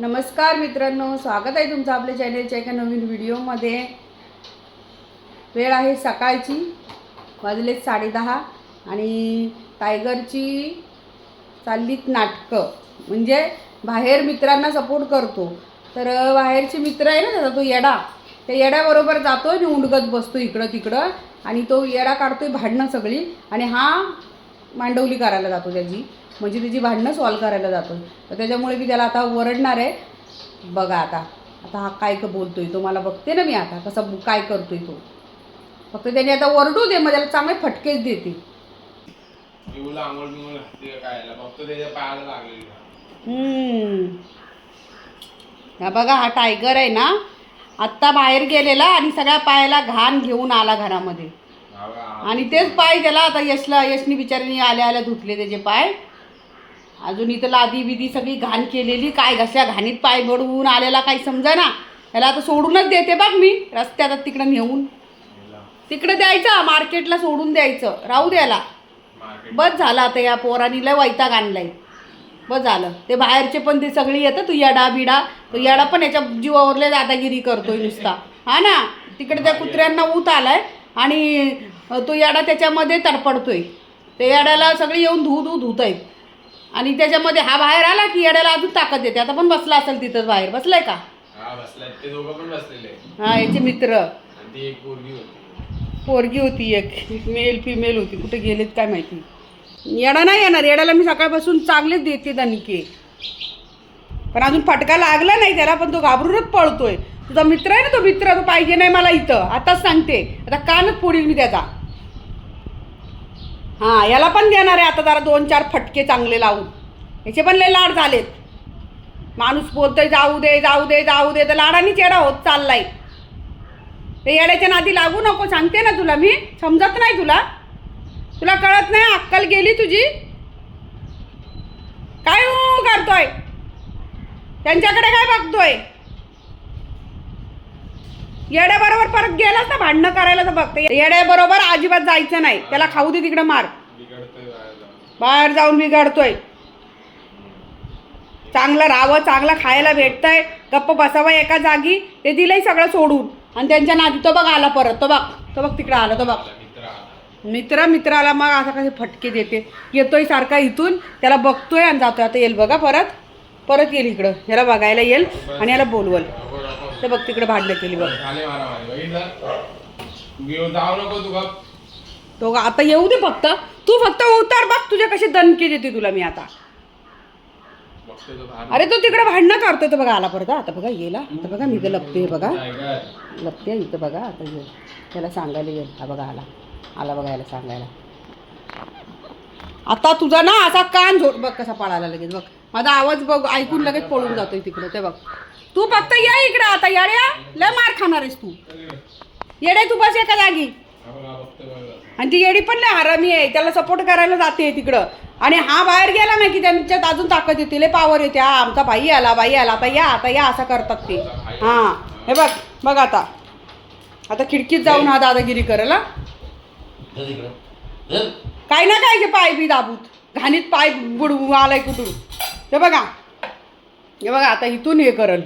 नमस्कार मित्रांनो स्वागत आहे तुमचं आपल्या चॅनलच्या एका नवीन व्हिडिओमध्ये वेळ आहे सकाळची वाजलेत साडेदहा आणि टायगरची चाललीत नाटकं. म्हणजे बाहेर मित्रांना सपोर्ट करतो. तर बाहेरचे मित्र आहे ना तो येडा. त्या येड्याबरोबर जातो आणि उंडगत बसतो इकडं तिकडं आणि तो येडा काढतोय भांडणं सगळी आणि हा मांडवली करायला जातो त्याची. म्हणजे त्याची भांडणं सॉल्व करायला जातो तर त्याच्यामुळे मी त्याला आता ओरडणार आहे. बघा आता आता हा काय क बोलतोय तो मला बघते ना मी आता कसा काय करतोय तो. फक्त त्याने आता ओरडू दे मग त्याला चांगले फटकेच देते. हा बघा हा टायगर आहे ना आत्ता बाहेर गेलेला आणि सगळ्या पायाला घाण घेऊन आला घरामध्ये. आणि तेच पाय त्याला आता यशला यशनी बिचारीने आल्या आल्या धुतले त्याचे पाय. अजून इथं लादी बिदी सगळी घाण केलेली काय घशा घाणीत पाय बडवून आलेला काही समजा ना त्याला आता सोडूनच देते बघ मी रस्त्यात तिकडं नेऊन. तिकडं द्यायचं मार्केटला सोडून द्यायचं. राहू द्याला बस झालं आता या पोरांनी लय वैताग आणलाय. बस झालं. ते बाहेरचे पण ते सगळे येतं तू येडा बिडा. तो येडा पण याच्या जीवावरले दादागिरी करतोय नुसता. हा ना? तिकडे त्या कुत्र्यांना ऊत आलाय आणि तो येडा त्याच्यामध्ये तडपडतोय. ते येड्याला सगळे येऊन धू धू धुत आहेत आणि त्याच्यामध्ये हा बाहेर आला की येड्याला अजून ताकद येते आता पण बसला असेल तिथंच बाहेर. बसलाय का? हा बसलाय. ते दोघं पण बसलेले. हा याचे मित्र. आणि ती एक पोरगी होती. पोरगी होती एक. मेल फिमेल होती. कुठे गेलेत काय माहिती. येडा नाही येणार. येड्याला मी सकाळपासून चांगलेच देते दणके. पण अजून फटका लागला नाही त्याला पण तो घाबरूनच पळतोय. तुझा मित्र आहे ना तो मित्र? तो पाहिजे नाही मला इथं. आताच सांगते. आता कानच फोडील मी त्याचा. हां याला पण देणार आहे आता जरा दोन चार फटके चांगले लावून. याचे पण लय लाड झालेत. माणूस बोलतोय जाऊ दे जाऊ दे जाऊ दे. तर लाडानी चेडा होत चाललाय. ते येड्याच्या नादी लागू नको सांगते ना तुला मी. समजत नाही तुला. तुला कळत नाही अक्कल गेली तुझी? काय हो करतोय? त्यांच्याकडे काय बघतोय? येड्याबरोबर परत गेलास ना भांडणं करायला तर बघते. येड्याबरोबर अजिबात जायचं नाही. त्याला खाऊ दे तिकडं मार. बाहेर जाऊन बिघडतोय. चांगलं राहावं चांगलं खायला भेटतंय. गप्प बसावं एका जागी. ते दिलंय सगळं सोडून. आणि त्यांच्या नादी तो बघ आला परत. तो बघ. तो बघ तिकडं आला तो बघ. मित्र मित्राला मग असं कसे फटके देते. येतोय सारखा इथून. त्याला बघतोय आणि जातोय. आता येईल बघा परत. परत येईल इकडं. ह्याला बघायला येईल आणि याला बोलवल. ते बघ तिकडे भांडणं केली बघ. झाले मारा मारी बघितलं घेऊ जाऊ नको तू गप तो आता येऊ दे फक्त. तू फक्त उतार बघ तुझ्या कशी दणके देते तुला मी आता. बघते तो बाहेर अरे तो तिकडे भांडणं करतोय तो बघा आला परत हा. आता बघा येला आता बघा मी इथं लपते बघा. लपते इथं बघा आता येईल. त्याला सांगायला येईल. हा बघा आला. आला बघा याला सांगायला. आता तुझा ना असा कान झोड बघ कसा पळाला लगेच बघ. माझा आवाज बघ ऐकून लगेच पळून जातोय तिकडं ते बघ. तू फक्त या इकडं आता येड्या लय मार खाणार आहेस तू. येडे तू बस एका जागी. आणि ती येडी पण लय हरामी आहे त्याला सपोर्ट करायला जाते तिकडं. आणि हा बाहेर गेला ना की त्यांच्यात अजून ताकद येते लय पावर येते. हा आमचा भाई आला बाई आला आता या आता या असं करतात ते. हां हे बघ बघ आता. आता खिडकीत जाऊन हा दादागिरी करेल हा. काय ना काय पाय बी दाबूत. घाणीत पाय बुडवून आलाय कुठून. हे बघा. हे बघा आता इथून हे करल.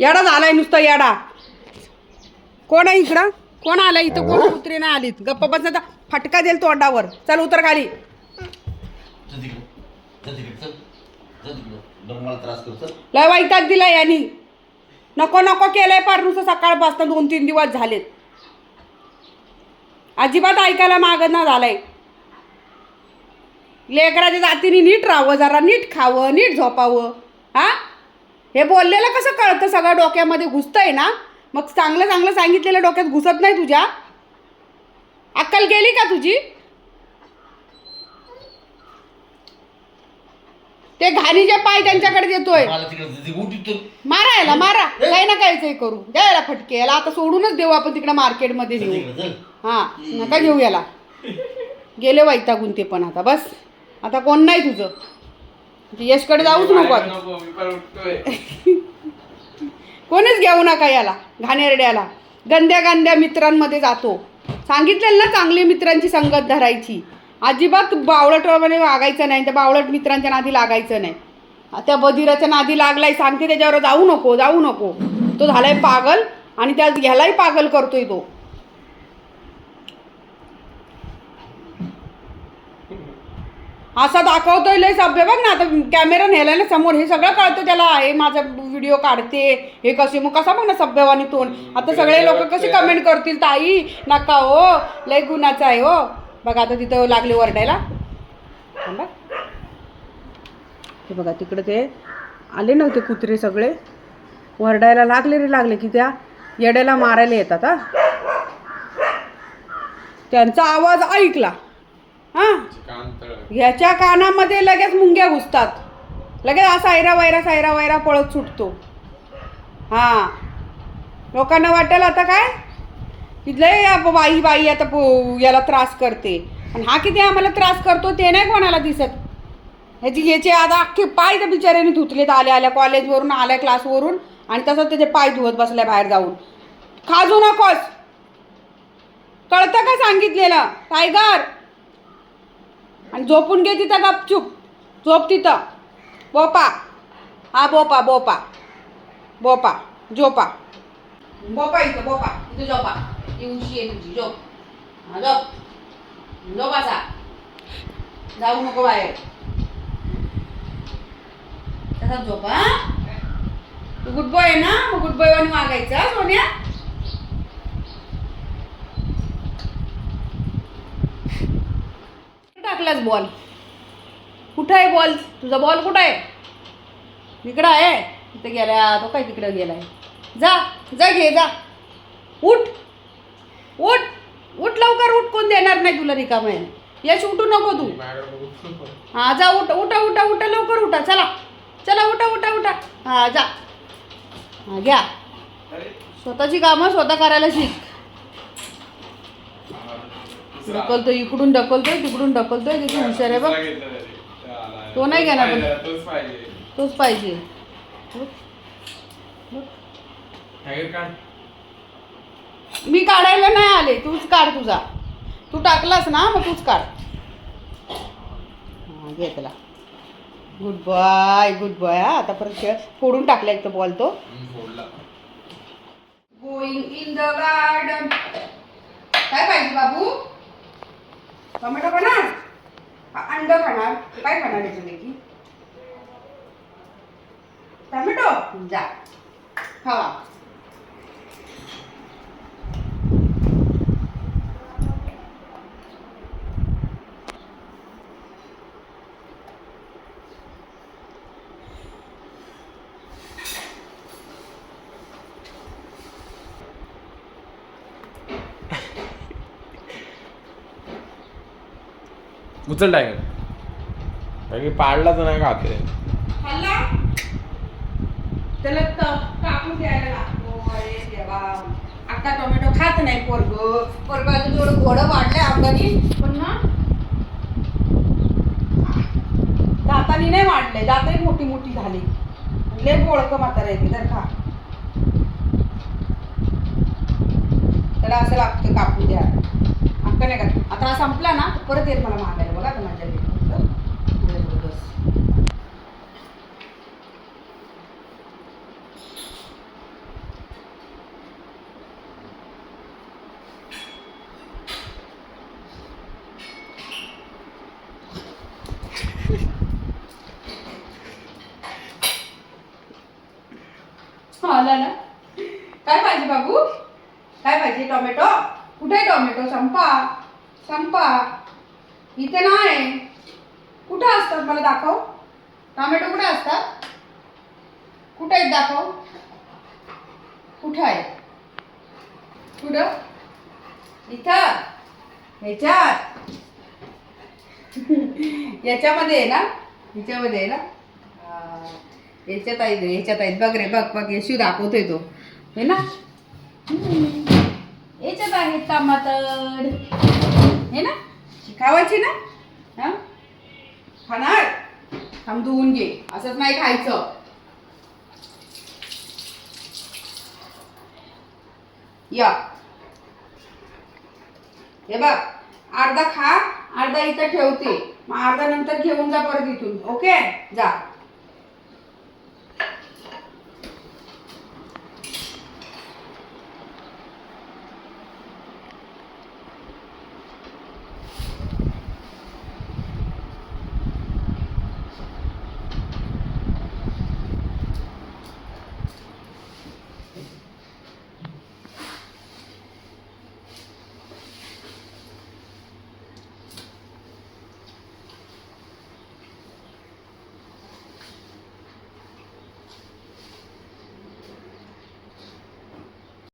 येडा झालाय नुसता येडा. कोण आहे इकडं? कोण आलं इथं? कोण उतरे नाही आलीत? गप्पा बस आता फटका देईल तोंडावर चल उतर खाली. लय वैताग दिला यांनी. नको नको केलंय पार नुसतं सकाळपासून दोन तीन दिवस झालेत. अजिबात ऐकायला मागणं झालंय. लेकराच्या जातीने नीट राहावं जरा नीट खावं नीट झोपावं. हा? हे बोललेलं कसं कळतं? सगळं डोक्यामध्ये घुसतंय ना? मग चांगलं चांगलं सांगितलेलं डोक्यात घुसत नाही तुझ्या? अक्कल गेली का तुझी? ते घाणीचे पाय त्यांच्याकडे देतोय. मला तिकडे मारा याला मारा. काही ना काहीच करू. द्या याला फटके. याला आता सोडूनच देऊ आपण तिकडे मार्केटमध्ये नेऊ तिकडे चल. हा नका घेऊ याला. गेले वैतागून ते पण आता. बस. आता कोण नाही तुझं. यशकडे जाऊच नको आता. कोणीच घेऊ नका याला घाणेरड्याला. गंद्या गंद्या मित्रांमध्ये जातो. सांगितलेलं ना चांगली मित्रांची संगत धरायची. अजिबात बावळटपणे वागायचं नाही त्या बावळट मित्रांच्या नादी लागायचं नाही. त्या बधिराच्या नादी लागलाय सांगते त्याच्यावर जाऊ नको जाऊ नको. तो झालाय पागल आणि त्या ह्यालाही पागल करतोय तो. असा दाखवतोय लय सभ्य. बघ ना आता कॅमेरा नेलाय ना समोर हे सगळं कळतं त्याला हे माझा व्हिडिओ काढते. हे कसे मग कसा बघ ना सभ्यवानी तोंड आता सगळे लोक कसे कमेंट करतील ताई नका हो लय गुणाचा आहे हो. बघा आता तिथं लागले वरडायला थांबा. हे बघा तिकडे ते आले नव्हते कुत्रे सगळे. वरडायला लागले रे लागले की त्या येड्याला मारायला येतात हा. त्यांचा आवाज ऐकला. हां? ह्याच्या कानामध्ये लगेच मुंग्या घुसतात. लगेच असा सायरा वैरा सायरा वैरा पळत सुटतो. हां. लोकांना वाटेल आता काय? लय बाई बाई आता पो- याला त्रास करते. आणि हा किती आम्हाला त्रास करतो ते नाही कोणाला दिसत. ह्याची ह्याचे आता अख्खे पाय त्या बिचाऱ्याने धुतलेत आल्या आल्या कॉलेजवरून आल्या क्लासवरून आणि तसंच त्याचे पाय धुवत बसल्या बाहेर जाऊन. खाजू नकोस. कळतं का सांगितलेलं? टायगर! आणि झोपून घे तिथं गपचूप. झोप तिथं. बोपा. हा बोपा बोपा. बोपा झोपा. बोपा इथं बोपा. इथं झोपा. ही उशी आहे तुझी झोप. हा झोप. झोपाचा जाऊ नको बाहेर. तसा झोपा तू गुड बॉय आहे ना? मग गुड बॉय वाणी मागायचं सोन्या कुठं टाकलास बॉल कुठं आहे बॉल तुझा बॉल कुठं आहे? तिकडं आहे. तिथे गेला तो काय तिकडं गेलाय? जा जा घे जा. उठ. उठ. उठ लवकर उठ. कोण देणार नाही तुला रिकाम आहे? यश उठू नको तू. हा जा उठ. उठा उठा उठा. लवकर उठा. चला. चला उठा उठा उठा. हा जा. हा घ्या. स्वतःची कामं स्वतः करायला शिक. ढकलतोय इकडून ढकलतोय तिकडून ढकलतोय किती हुशार आहे बघ. तो. नाही. घेणार पण. तोच पाहिजे. मी काढायला नाही आले तूच काढ तुझा. तू टाकलास ना मग तूच काढ. हा घे त्याला. गुड बॉय गुड बॉय हा आता परत खेळ. फोडून टाकला एक तर बॉल तो. गोईंग इन द गार्डन काय पाहिजे बाबू? टोमॅटो खाणार? अंड खाणार. काय खाणार याच्यापैकी? टोमॅटो? जा. खावा. उचल टायगर कारण की पाडला तर नाही का त्याला कापून द्यायला लागतो. अरे देवा. आता टोमॅटो खात नाही पोरग. पोरग अजून थोडं घोडं वाढलंय अंगानी. पण ना दातानी नाही वाढलंय. दातही मोठी मोठी झाली. लय बोळक म्हातारा येते तर खा. त्याला असं लागतं कापून द्या अक्का नाही का आता संपला ना परत येत मला मागायला. बघा आता माझ्या लेकराचं. जबरदस्त. आला ना काय पाहिजे बाबू? काय पाहिजे टोमॅटो? कुठे आहे टोमॅटो? संपा. संपा. इथे नाही कुठं असतात? मला दाखव. टोमॅटो कुठे असतात? कुठं आहेत दाखव? कुठं आहे कुठं? इथं. ह्याच्यात. याच्यामध्ये आहे ना? ह्याच्यामध्ये आहे ना? याच्यात आहेत याच्यात आहेत. बघ रे बघ बघ. यशू दाखवतोय तो. हे ना? याच्यात आहेत टमाटर. हे ना? खावायची ना? हा? खाणार? थांब धुवून घे. असंच नाही खायचं. या. हे बघ अर्धा खा अर्धा इथं ठेवते. मग अर्धा नंतर घेऊन जा परत इथून. ओके? जा.